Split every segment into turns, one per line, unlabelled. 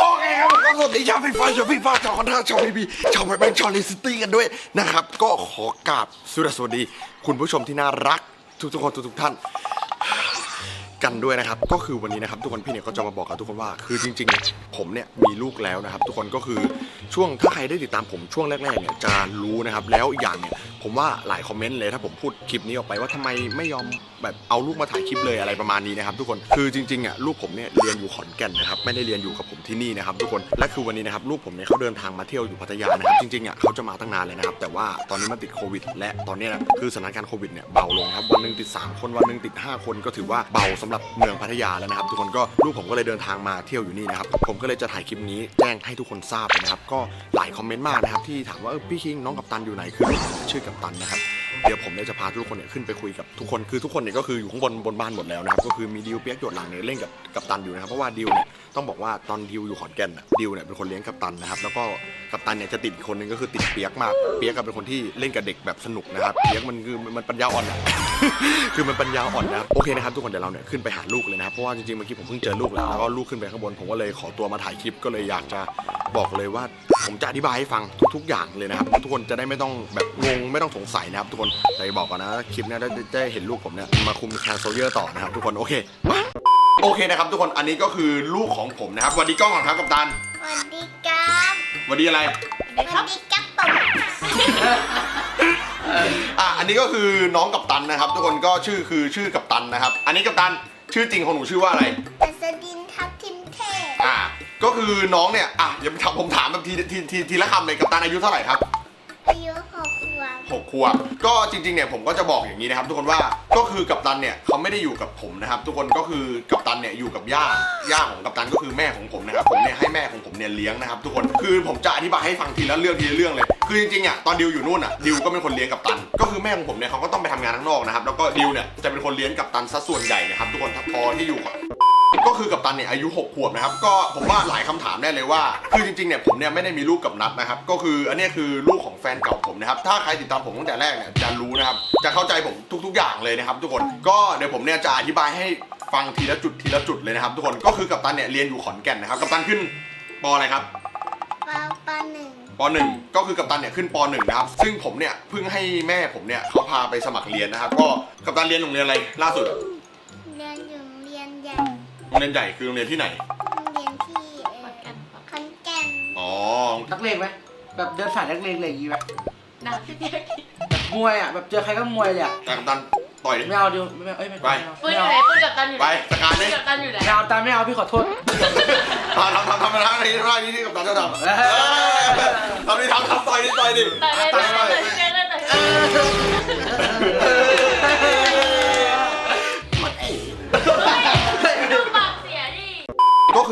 โอเคครับผมก็สวัสดีชาวฟีฟ่าชาวฟีฟ่าชาวคอนท่าชาวพีบีชาวไบแบงชาวเลสตี้กันด้วยนะครับ ก็ขอกราบสุดสวัสดี คุณผู้ชมที่น่ารัก ทุกๆคนทุกๆท่าน กันด้วยนะครับ ก็คือวันนี้นะครับ ทุกคนพี่เนี่ยก็จะมาบอกกับทุกคนว่า คือจริงๆเนี่ยผมเนี่ยมีลูกแล้วนะครับ ทุกคนก็คือช่วงถ้าใครได้ติดตามผมช่วงแรกๆเนี่ยจะรู้นะครับแล้วอีกอย่างเนี่ยผมว่าหลายคอมเมนต์เลยถ้าผมพูดคลิปนี้ออกไปว่าทำไมไม่ยอม แบบเอาลูกมาถ่ายคลิปเลยอะไรประมาณนี้นะครับทุกคนคือจริงๆอะลูกผมเนี่ยเรียนอยู่ขอนแก่นนะครับไม่ได้เรียนอยู่กับผมที่นี่นะครับทุกคนและคือวันนี้นะครับลูกผมเนี่ยเขาเดินทางมาเที่ยวอยู่พัทยานะครับจริงๆอะเขาจะมาตั้งนานเลยนะครับแต่ว่าตอนนี้มันติดโควิด และตอนนี้นะคือสถานการณ์โควิดเนี่ยเบาลงครับวันหนึ่งติด 3 คนวันหนึ่งติด 5 คนก็ถือว่าเบาสำหรับเมืองพัทยาแล้วนะครับทุกคนก็ลูกผมก็เลยเดินทางมาเที่ยวอยู่นี่นะครับผมก็เลยจะถ่ายคลิปนี้แจ้งให้ทุกคนทราบนะครับก็หลายคอมเมนต์มากนะครับที่ถามว่าเออพี่คิงน้องกัปตันอยู่ไหนคือชื่อกัปตันนะครับ เดี๋ยวผมเนี่ยจะพาทุกคนเนี่ยขึ้นไปคุยกับทุกคนคือทุกคนเนี่ยก็คืออยู่ข้างบนบนบ้านหมดแล้วนะครับก็คือมีดิวเปียกหยดหลังเนี่ยเล่นกับกัปตันอยู่นะครับเพราะว่าดิวเนี่ยต้องบอกว่าตอนดิวอยู่ขอนแก่นน่ะดิวเนี่ยเป็นคนเลี้ยงกัปตันนะครับแล้วก็กัปตันเนี่ยจะติดอีกคนนึงก็คือติดเปียกมากเปียกก็เป็นคนที่เล่นกับเด็กแบบสนุกนะครับเปียกมันคือมันปัญญาอ่อนอะ คือมันปัญญาอ่อนนะครับโอเคนะครับทุกคนเดี๋ยวเราเนี่ยขึ้นไปหาลูกเลยนะครับเพราะว่าจริงๆเมื่อกี้ผมเพิ่งเจอลูกแล้วแล้วก็ลูกขึ้นไปข้างบนผมก็เลยขอตัวมาถ่ายคลิปก็เลยอยากจะ บอกเลยว่าผมจะอธิบายให้ฟังทุก ๆ อย่างเลยนะครับ ทุกคนจะได้ไม่ต้องแบบงงไม่ต้องสงสัยนะครับ ทุกคนแต่บอกก่อนนะคลิปเนี้ยได้ได้ได้เห็นลูกผมเนี่ยมาคุมแคนโซเยอร์ต่อนะครับ ทุกคนโอเคมาโอเคนะครับ ทุกคนอันนี้ก็คือลูกของผมนะครับสวัสดีกล้องก่อนครับกัปตัน
สวัสดีครับ
สวัสดีอะไร
สวัสดีครับผม
อะอันนี้ก็คือน้องกัปตันนะครับ ทุกคนก็ชื่อคือชื่อกัปตันนะครับ อันนี้กัปตันชื่อจริงของหนูชื่อว่าอะไร
อัสดินทับทิมเทพ
อ่า ก็คือน้องเนี่ยอะเดี๋ยวถามผมถามแบบทีทีทีทีละคำเลยกัปตันอายุเท่าไหร่ครับ
อายุหกขวบ
หกขวบก็จริงๆเนี่ยผมก็จะบอกอย่างนี้นะครับ ทุกคนว่าก็คือกัปตันเนี่ยเขาไม่ได้อยู่กับผมนะครับ ทุกคนก็คือกัปตันเนี่ยอยู่กับย่าย่าของกัปตันก็คือแม่ของผมนะครับผมเนี่ยให้แม่ของผมเนี่ยเลี้ยงนะครับ ทุกคนคือผมจะอธิบายให้ฟังทีละเรื่องทีละเรื่องเลยคือจริงๆอะตอนดิวอยู่นู่นอะดิวก็เป็นคนเลี้ยงกัปตัน ก็คือแม่ของผมเนี่ยเขาก็ต้องไปทำงานข้างนอกนะครับแล้วก็ดิวเนี่ยจะเป็นคนเลี้ยงกัปตันซะส่วนใหญ่นะครับทุกคนถ้าพอที่อยู่กับ ก็คือกัปตันเนี่ยอายุ 6 ขวบนะครับ ก็ผมว่าหลายคำถามได้เลยว่า คือจริงๆเนี่ยผมเนี่ยไม่ได้มีลูกกับนัดนะครับ ก็คืออันเนี้ยคือลูกของแฟนเก่าผมนะครับ ถ้าใครติดตามผมตั้งแต่แรกเนี่ยจะรู้นะครับ จะเข้าใจผมทุก ๆ อย่างเลยนะครับ ทุกคน ก็เดี๋ยวผมเนี่ยจะอธิบายให้ฟังทีละจุดทีละจุดเลยนะครับ ทุกคน ก็คือกัปตันเนี่ยเรียนอยู่ขอนแก่นนะครับ กัปตันขึ้นปอะไรครับ
ปาปาหนึ่ง
ปหนึ่งก็คือกัปตันเนี่ยขึ้นปหนึ่งนะครับ ซึ่งผมเนี่ยเพิ่งให้แม่ผมเนี่ยเขาพาไปสมัครเรียนนะครับ ก็กัปตันเรียนโรงเรียนอะไรล่าสุด
รงเรียนใหญ่
คือโรงเรียนที่ไหน
โรงเรียนที่เอ่อขอนแก่น
อ๋อ
นักเลงไหมแบบเดินสายนักเลงอะไรอย่างงี้ไหม
หนักพี่เปียก
แบบมวยอะแบบเจอใครก็มวยเลยอะ
กัปตันต่อยดิ
ไม่เอาดิวไม่เอาเอ้ยไม่
ไป
เอา
ปุ้ย
ไม่
อยู่
เอา
ไหนปุ้ยกับตันอยู่ไห
ไป
น
จัดการ
ปุ้
ดิ
ยกับตันอยู่ไหน
ไม่เอาตามไม่เอาพี่ขอโทษ
ทำทำทำทำมาทำนี้ทำนี้ที่กับตันเจ้าดำ
เออ
ทำนี้ทำทำต่อยดิต่อยดิ
แต่เลย
ต่อย
แต่
ต่อย
เลยพี่เปียกเลยแต่เลย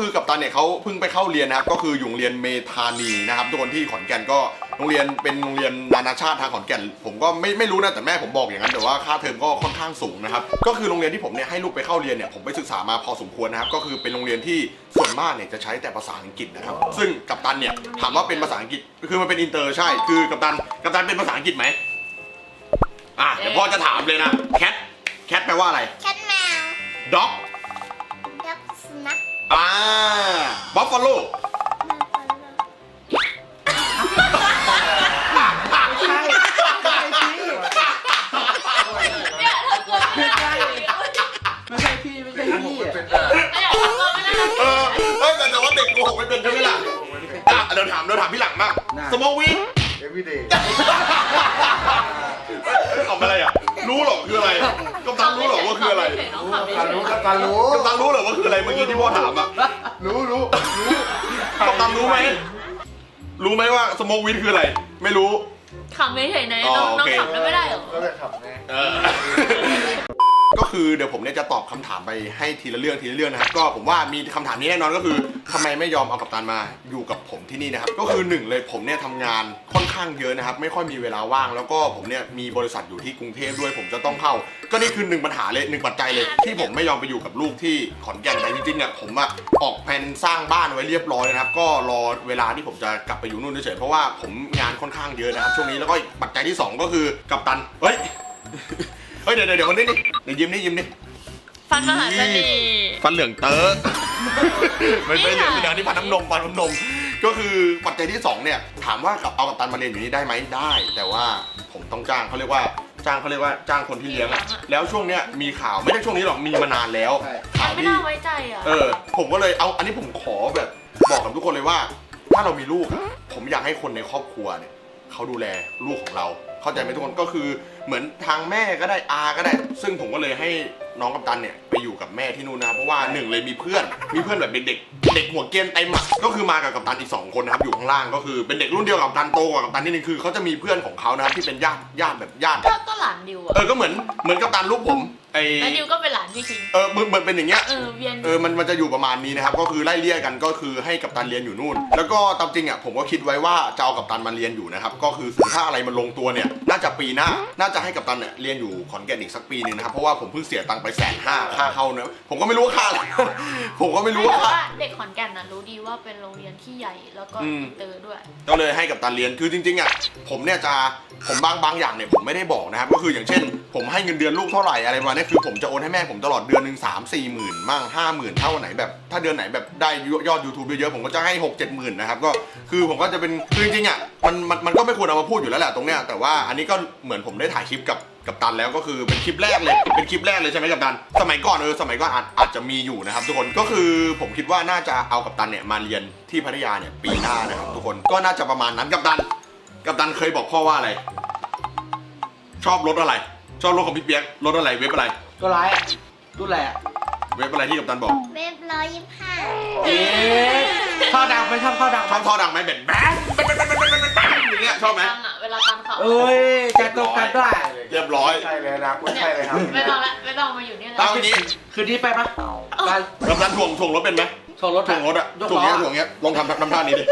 คือกับตันเนี่ยเขาเพิ่งไปเข้าเรียนนะครับ ก็คืออยู่โรงเรียนเมธานีนะครับทุกคนที่ขอนแก่นก็โรงเรียนเป็นโรงเรียนนานาชาติทางขอนแก่น ผมก็ไม่ไม่รู้นะแต่แม่ผมบอกอย่างนั้นแต่ว่าค่าเทอมก็ค่อนข้างสูงนะครับก็คือโรงเรียนที่ผมเนี่ยให้ลูกไปเข้าเรียนเนี่ยผมไปศึกษามาพอสมควรนะครับก็คือเป็นโรงเรียนที่ส่วนมากเนี่ยจะใช้แต่ภาษาอังกฤษนะครับซึ่งกัปตันเนี่ยถามว่าเป็นภาษาอังกฤษคือมันเป็นอินเตอร์ใช่ คือกัปตันกัปตันเป็นภาษาอังกฤษไหมอะเดี๋ยวพ่อจะถามเลยนะแคทแคทแปลว่าอะไร
แคทแมว
ด็อก
ดักสนัก
อ่าบัฟฟาโล
มอลโล่
เนี่ยเธอกลัวไม่ได้
ไม่ใช่พี่ไม่ใช่พี่อะ
ไอ้อยากทำตัวไม่ได้
เออเฮ้ยแต่แต่ว่าเด็กโกหกไม่เป็นใช่ไหมล่ะอะเดี๋ยวถามเดี๋ยวถามพี่หลังบ้างสมองวิน
everyday
ทำอะไรอะ รู้เหรอคืออะไรกัปตันรู้เหรอว่าคืออะไร
น้องขำไม่
การ
เฉ
รู้
ย
กับการรู้
กัปตันรู้เหรอว่าคืออะไรเมื่อกี้ที่พ่อถามอะ
รู้รู้รู้
กัปตันรู้ไหมรู้ไหมว่าสมองวินคืออะไร ไม่รู้
ขำไม่เฉยนะน้องน้องขำแล้วไม่ได้เหรอ
ก็เลยขับไง
เออ ก็คือเดี๋ยวผมเนี่ยจะตอบคำถามไปให้ทีละเรื่องทีละเรื่องนะครับก็ผมว่ามีคำถามนี้แน่นอนก็คือทำไมไม่ยอมเอากัปตันมาอยู่กับผมที่นี่นะครับก็คือหนึ่งเลยผมเนี่ยทำงานค่อนข้างเยอะนะครับ ไม่ค่อยมีเวลาว่าง แล้วก็ผมเนี่ยมีบริษัทอยู่ที่กรุงเทพด้วยผมจะต้องเข้า ก็นี่คือหนึ่งปัญหาเลยหนึ่งปัจจัยเลยที่ผมไม่ยอมไปอยู่กับลูกที่ขอนแก่นแต่จริงๆเนี่ยผมอะออกแผนสร้างบ้านไว้เรียบร้อยนะครับก็รอเวลาที่ผมจะกลับไปอยู่นู่นเฉยๆเพราะว่าผมงานค่อนข้างเยอะนะครับช่วงนี้แล้วก็ปัจจัยที่สองก็คือกัปตันเฮ้ย เฮ้ยเดี๋ยวเดี๋ยวเดี๋ยวคนนี้นี่เดี๋ยวยิ้มนี่ยิ้มนี่
ฟันมหาเสน่ห์
ฟันเหลืองเต๋อไม่ไม่เหรียญที่เดียวนี่พันน้ำนมพันน้ำนม ก็คือปัจจัยที่สองเนี่ยถามว่ากับเอากับตันมาเรียนอยู่นี่ได้ไหมได้ แต่ว่าผมต้องจ้างเขาเรียกว่าจ้างเขาเรียกว่าจ้างคนที่เลี้ยงอะแล้วช่วงเนี้ยมีข่าวไม่ได้ช่วงนี้หรอกมีมานานแล้ว
ใช่
ข่าว
ไม่
ที่
น่าไว้ใจอะ
เออผมก็เลยเอาอันนี้ผมขอแบบบอกกับทุกคนเลยว่า ถ้าเรามีลูกอะผมอยากให้คนในครอบครัวเนี่ยเขาดูแลลูกของเรา เข้าใจไหมทุกคนก็คือ เหมือนทางแม่ก็ได้อาก็ได้ ซึ่งผมก็เลยให้น้องกัปตันเนี่ยไปอยู่กับแม่ที่นู่นนะครับเพราะว่าหนึ่งเลยมีเพื่อน มีเพื่อนแบบเด็กๆเด็กหัวเกรียนเต็มอะก็คือมากับกัปตันอีกสองคนนะครับอยู่ข้างล่างก็คือเป็นเด็กรุ่นเดียวกับกัปตันโตกว่ากัปตันนิดนึงคือเขาจะมีเพื่อนของเขานะครับที่เป็นญาติญาติแบบญาติ
ก็ก็หลานดิวอะ
เออก็เหมือนเหมือนกัปตันลูกผมไอ
แล้วดิวก็เป็นหลานพี่คิง
เออเหมือนเหมือนเป็นอย่างเงี้ย
เออเวียน
เออ มัน มันจะอยู่ประมาณนี้นะครับ ก็คือไล่เลี่ยกันก็คือให้กัปตันเรียนอยู่นู่น แล้วก็ตามจริงอะผมก็คิดไว้ว่าจะเอากัปตันมาเรียนอยู่นะครับ ก็คือถ้าอะไรมันลงตัวเนี่ยน่า จะปีหน้า น่าจะให้กัปตันเนี่ยเรียนอยู่ขอนแก่นอีกสักปีหนึงนะครับ เพราะว่าผมเพิ่งเสียตังค์ไปแสนห้าค่าเข้าเนอะผมก็ไม่รู้ว่าค่าอะไร ผมก็ไม่รู้ว่า
แต่
ค่า
ว่าเด็กขอนแก่นน่ะรู้ดีว่าเป็นโรงเรียนที่ใหญ่แล้วก็
อืม
อินเตอร์ด้วย
ก็เลยให้กับตันเรียน คือจริงๆอะ ผมเนี่ยจะ ผมบางบางอย่างเนี่ยผมไม่ได้บอกนะครับ ก็คืออย่างเช่น ผมให้เงินเดือนลูกเท่าไหร่อะไรประมาณเนี้ยคือผมจะโอนให้แม่ผมตลอดเดือนหนึ่งสามสี่หมื่นมั่งห้าหมื่นเท่าไหนแบบ ถ้าเดือนไหนแบบได้ยอด YouTube เยอะๆ ผมก็จะให้หกเจ็ดหมื่นนะครับ ก็คือผมก็จะเป็น คือจริงๆอะ มันมันมันก็ไม่ควรเอามาพูดอยู่แล้วแหละตรงเนี้ย แต่ว่าอันนี้ก็เหมือนผมได้ถ่ายคลิปกับกับตันแล้วก็คือเป็นคลิปแรกเลยเป็นคลิปแรกเลยใช่ไหมกับตัน สมัยก่อนเออสมัยก่อนอาจอาจจะมีอยู่นะครับทุกคนก็คือผมคิดว่าน่าจะเอากับตันเนี่ยมาเรียนที่พัทยาเนี่ยปีหน้านะครับทุกคนก็น่าจะประมาณนั้นกับตัน กับตันเคยบอกพ่อว่าอะไร ชอบรถอะไร ชอบรถของพี่เปียกรถอะไรเว็บอะไร
ตัวร้ายอะรุ่นอะไรอะ
เว็บอะไรที่กับตันบอก
เว็บร้อยยี่สิบห้า
เอ๊ะท่อดังไหมชอบท่อดังไห
ช
ม
อบท่อดังไหมแบบแบ๊ดแบ๊ดแบ๊ดแบ๊ดแบ๊ดแบ๊ดแบ๊ดอย่างเงี้ยชอบไหม
ตังอะเวลาตังเขา
เอ้ยจะ ตรงกันด้วย
เรียบร้อย
ใช่เลยนะไม่ใช่เลยครับ
ไม่ต้องละไม่ต้องมาอยู่เนี่ยแล้
เอา
ว
อย่างนี้
คืนนี้ไปปะไป
กับตันถ่วงถ่วงรถเป็นไหม
ส่งรถ
ถ่วงรถอะถ่วงเงี้
ย
ถ่วงเงี้ยลองทำทำท่านี้ดิ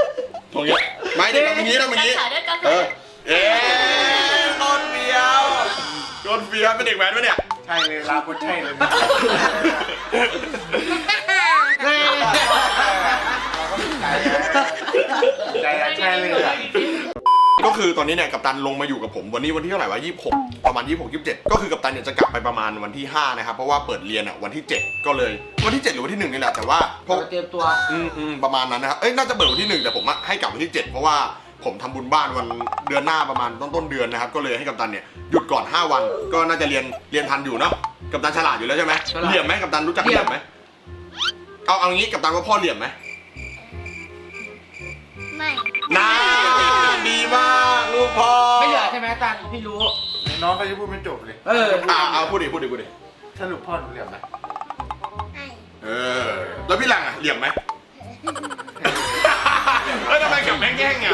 ถ่วงเงี้ยไม่ดิทำอย่างนี้ทำอย่างนี้
ขายด้วยกัน
เออเอ๊ะต้นเฟียวต้นเฟียวเป็นเด็กแว้นปะเนี่ย
ใช่เลยลาคนใช่เลย
เฮ้ย
ใจใช่เลยอะ
ก็คือตอนนี้เนี่ยกัปตันลงมาอยู่กับผมวันนี้วันที่เท่าไหร่วะ26ประมาณ26 27ก็คือกัปตันเนี่ยจะกลับไปประมาณวันที่5นะครับเพราะว่าเปิดเรียนอะวันที่7ก็เลยวันที่7หรือวันที่1นี่แหละแต่ว่าพ
พอ
วก
เตรียมตัว
อืมอืมประมาณนั้นนะครับเอ้ยน่าจะเปิดวันที่1แต่ผมอะให้กลับวันที่7เพราะว่าผมทำบุญบ้านวันเดือนหน้าประมาณต้นต้นๆเดือนนะครับ ก็เลยให้กัปตันเนี่ยหยุดก่อน 5 วันก็น่าจะเรียนเรียนทันอยู่เนาะกัปตันฉลาดอยู่แล้วใช่ไหม
ฉลาด
เหลี่ยมไหมกัปตันรู้จักเหลี่ยมไหมเอาเอางี้กัปตันว่าพ่อเหลี่ยมไหม
ไม่
น่า ดีมากลูกพ่อ
ไม่เหลือใช่ไหมตังค์พี่รู้
น้องเขาจะพูดไม่จบเลย
เออ
อ่าเอาพูดดิพูดดิพูดดิ
สรุปพ่อหนูเหลี่ยมไหม
ไม่
เออแล้วพี่หลังอะเหลี่ยมไหมเฮ้ยทำไมกับแม่งแย่งอะ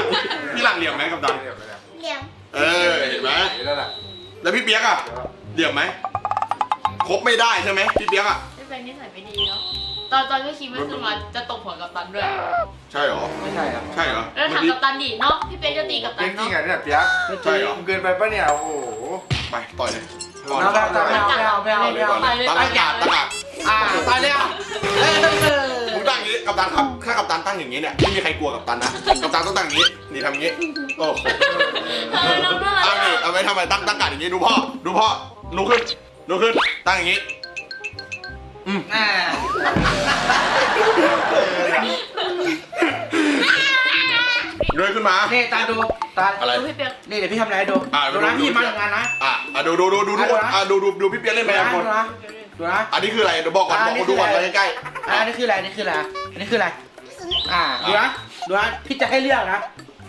พี่หลังเหลี่ยมไหมกับตัน
เหลี่ยมไหมเนี่ย
เหลี่ยม
เออเห็นไหม
เห็นแล้วล่ะ
แล้วพี่เปียกอะเหลี่ยมไหมคบไม่ได้ใช่ไหมพี่เปียกอะ
ไม่เป็นนิสัยไม่ดีเนาะ ตอนตอนพี่คิงไม่ขึ้นมาจะตกหัวกับตันด้วย
ใช่เหรอ
ไม่ใช่ครับ
ใช่เหรอ
แล้วถามกับตันดิเนาะพี่เป๊กจะตีกับตั
เปีย
น
กจริ
เนาะ
งอะเนี่ยเปียก
ไม่จ
ใช่
ริง
เหรอ
มึงเกินไปปะเนี่ย โอ้โห
ไปต่อยเลย
เอาแบบไม่เอาไม่เอาไม่เอาไม่เอา
ตั้งอากาศตั้งอากาศ
อ่าตายเลยอะเอ้ยเออ
ผมตั้งอย่างนี้กับตันครับถ้ากับตันตั้งอย่างนี้เนี่ยไม่มีใครกลัวกับตันนะกับตันต้องตั้งอย่างนี้นี่ทำอย่างนี้โอ้โห
เออเราเพื่อน
เอาดิเอาไว้ทำไมตั้งตั้งการอย่างนี้ดูพ่อดูพ่อลุกขึ้นลุกขึ้นตั้งอย่างนี้ อืม
อ่า
เดินขึ้นมา
นี่ตาดูตา
อะไร
ดูพี่เป๊ก
นี่เดี๋ยวพี่ทำอะไรให้ดู
อ่า
ดูนะ
ดู
พี่
ดู
มาทำงานนะ
อะอะดูดูดูดูทุกคน
อะ
อะดูดูดูพี่เปียกเล่น
ดู
ไป
นะ
ทุกคน
ดูนะดูนะ
อันนี้คืออะไรเดี๋ยวบอกก่อน
อะ
บอก
นี่
คนดูก่อน
คือ
ไป
อะไร
ใกล้
อ่าอันนี้คืออะไรอันนี้คืออะไรอันนี้คืออะไร อ่า ดูนะ ดูนะ พี่จะให้เลือกนะ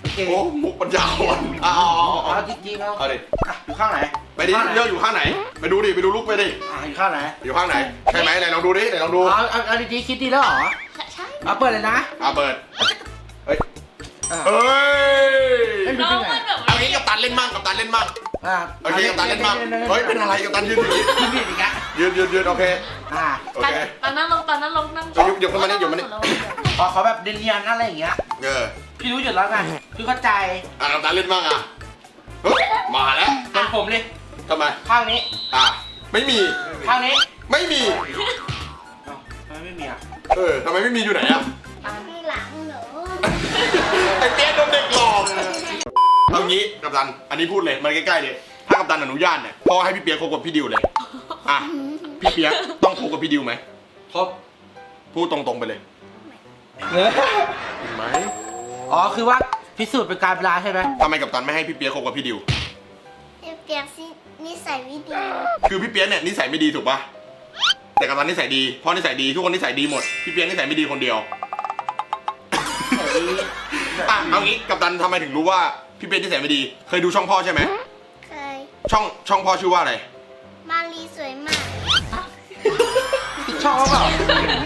โอเค
ๆโอ้มุกปัญญาอ่อนอะเอาเอาเอา
เอาจริงๆเอา
เอาดิ
อะอยู่ข้างไหน
ไปดิ
ข้างไหน
เลือกอยู่ข้างไหน ไปดูดิ ไปดูลุกไปดิ
อ่าอยู่ข้างไหน
อยู่ข้างไหน ใช่ไหมไหนลองดูดิ ไหนลองดู
เอาเอาเอาดีๆคิดดีแล้วเหรอ
ใช่ใช่
เอาเปิดเลยนะ
อะเปิด เฮ้ย
อ่า
เฮ้ย
เฮ้ย
น้องมันแบบ
เอางี้กับตันเล่นมั่งกับตันเล่นมั่ง
อ่า
โอเคกับตันเล่นมั่งเฮ้ย เป็นอะไรกับตันยืนอย่างนี้
พี่ผิดอีกแล้ว
ยืนยืนยืนโอเค
อ่า
โอ
ตัน
เค
ตันนั่งลงตันนั่งลงนั่ง
เอายกยกขึ้นมานี่ยกมานี่
ขอขอแบบเนียนๆอะไรอย่างเงี้ย
เออ
พี่รู้อยู่แล้วไงพี่เข้าใจ
อะกับตันเล่นมั่งอะเฮ้ยมาแล้ว
เป็นผมเลย
ทำไม
ข้างนี้
อะ ไม่มี
ข้างนี้
ไม่มี
เอ้าทำไมไม่มีอะ
เออทำไมไม่มีอยู่ไหนอะ
ข้างหลังหนู
ไอ้เปี๊ยกโดนเด็กหลอกเอางี้กับตัน อันนี้พูดเลยมาใกล้ๆเลย ถ้ากับตันอนุญาตเนี่ยพ่อให้พี่เปียกคบกับพี่ดิวเลย อะ พี่เปียกต้องคบกับพี่ดิวไหม
ครบ
พูดตรงๆไปเลยเห็นไหม
อ๋อ คือว่าพิสูจน์เป็นการเวลาใช่ไหม
ทำไมกับตันไม่ให้พี่เปียกคบกับพี่ดิว
เปรียบสิ นิสัยไม่ดี
คือพี่เปียกเนี่ยนิสัยไม่ดีถูกปะแต่กับตันนิสัยดีพ่อนิสัยดีทุกคนนิสัยดีหมดพี่เปียกนิสัยไม่ดีคนเดียวอะเอางี้กับตันทำไมถึงรู้ว่าพี่เปียกนิสัยไม่ดี เคยดูช่องพ่อใช่ไหม
เคย
ช่องช่องพ่อชื่อว่าอะไร
มารีสวยมาก
ชอบเปล่า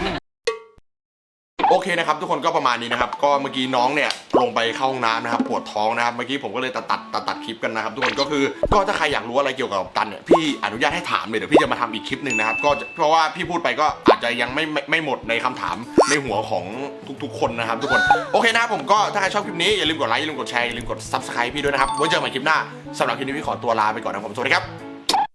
โอ เคนะครับทุกคนก็ประมาณนี้นะครับ ก็เมื่อกี้น้องเนี่ยลงไปเข้าห้องน้ำนะครับปวดท้องนะครับเมื่อกี้ผมก็เลยตัดตัดตัดตัดคลิปกันนะครับทุกคนก็คือก็ถ้าใครอยากรู้อะไรเกี่ยวกับตันเนี่ยพี่อนุญาตให้ถามเลยเดี๋ยวพี่จะมาทำอีกคลิปหนึ่งนะครับก็เพราะว่าพี่พูดไปก็อาจจะยังไม่ไม่ไม่หมดในคำถามในหัวของทุกๆ คนนะครับทุกคนโอเคนะครับผมก็ถ้าใครชอบคลิปนี้อย่าลืมกดไลค์อย่าลืมกดแชร์อย่าลืมกด subscribe พี่ด้วยนะครับไว้เจอกันใหม่คลิปหน้าสำหรับคลิปนี้พี่ขอตัวลาไปก่อนนะครับผมสวัสดีครับ